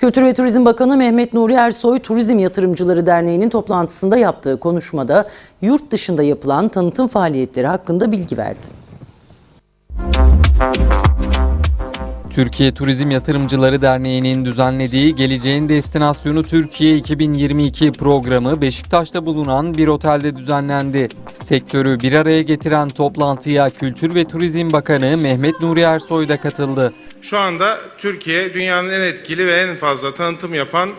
Kültür ve Turizm Bakanı Mehmet Nuri Ersoy, Turizm Yatırımcıları Derneği'nin toplantısında yaptığı konuşmada yurt dışında yapılan tanıtım faaliyetleri hakkında bilgi verdi. Türkiye Turizm Yatırımcıları Derneği'nin düzenlediği Geleceğin Destinasyonu Türkiye 2022 programı Beşiktaş'ta bulunan bir otelde düzenlendi. Sektörü bir araya getiren toplantıya Kültür ve Turizm Bakanı Mehmet Nuri Ersoy da katıldı. Şu anda Türkiye dünyanın en etkili ve en fazla tanıtım yapan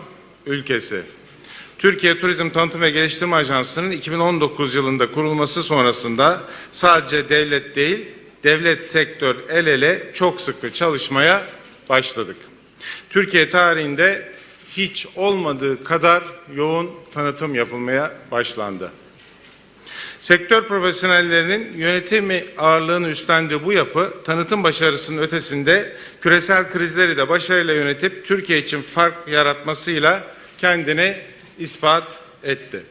ülkesi. Türkiye Turizm Tanıtım ve Geliştirme Ajansı'nın 2019 yılında kurulması sonrasında sadece devlet değil, devlet sektör el ele çok sıkı çalışmaya başladık. Türkiye tarihinde hiç olmadığı kadar yoğun tanıtım yapılmaya başlandı. Sektör profesyonellerinin yönetimi ağırlığını üstlendiği bu yapı, tanıtım başarısının ötesinde küresel krizleri de başarıyla yönetip Türkiye için fark yaratmasıyla kendini ispat etti.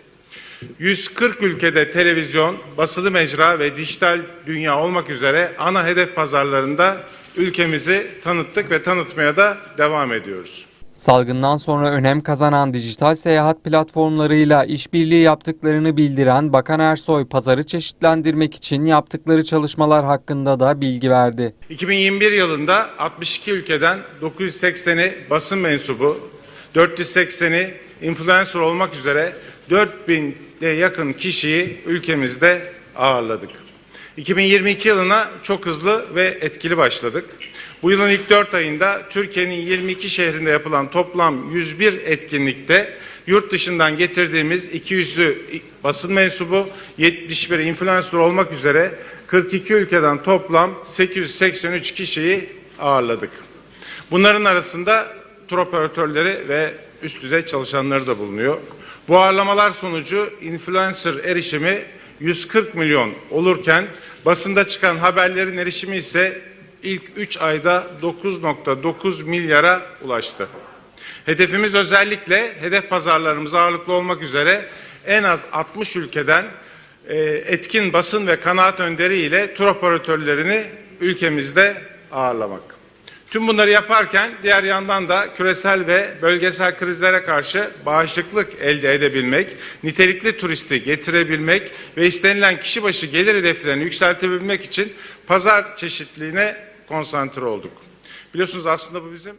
140 ülkede televizyon, basılı mecra ve dijital dünya olmak üzere ana hedef pazarlarında ülkemizi tanıttık ve tanıtmaya da devam ediyoruz. Salgından sonra önem kazanan dijital seyahat platformlarıyla işbirliği yaptıklarını bildiren Bakan Ersoy, pazarı çeşitlendirmek için yaptıkları çalışmalar hakkında da bilgi verdi. 2021 yılında 62 ülkeden 980'i basın mensubu, 480'i influencer olmak üzere 4000'e yakın kişiyi ülkemizde ağırladık. 2022 yılına çok hızlı ve etkili başladık. Bu yılın ilk 4 ayında Türkiye'nin 22 şehrinde yapılan toplam 101 etkinlikte yurt dışından getirdiğimiz 200'ü basın mensubu, 71 influencer olmak üzere 42 ülkeden toplam 883 kişiyi ağırladık. Bunların arasında tur operatörleri ve üst düzey çalışanları da bulunuyor. Bu ağırlamalar sonucu influencer erişimi 140 milyon olurken basında çıkan haberlerin erişimi ise ilk 3 ayda 9.9 milyara ulaştı. Hedefimiz özellikle hedef pazarlarımız ağırlıklı olmak üzere en az 60 ülkeden e, etkin basın ve kanaat önderi ile tur operatörlerini ülkemizde ağırlamak. Tüm bunları yaparken diğer yandan da küresel ve bölgesel krizlere karşı bağışıklık elde edebilmek, nitelikli turisti getirebilmek ve istenilen kişi başı gelir hedeflerini yükseltebilmek için pazar çeşitliliğine konsantre olduk. Biliyorsunuz aslında bu bizim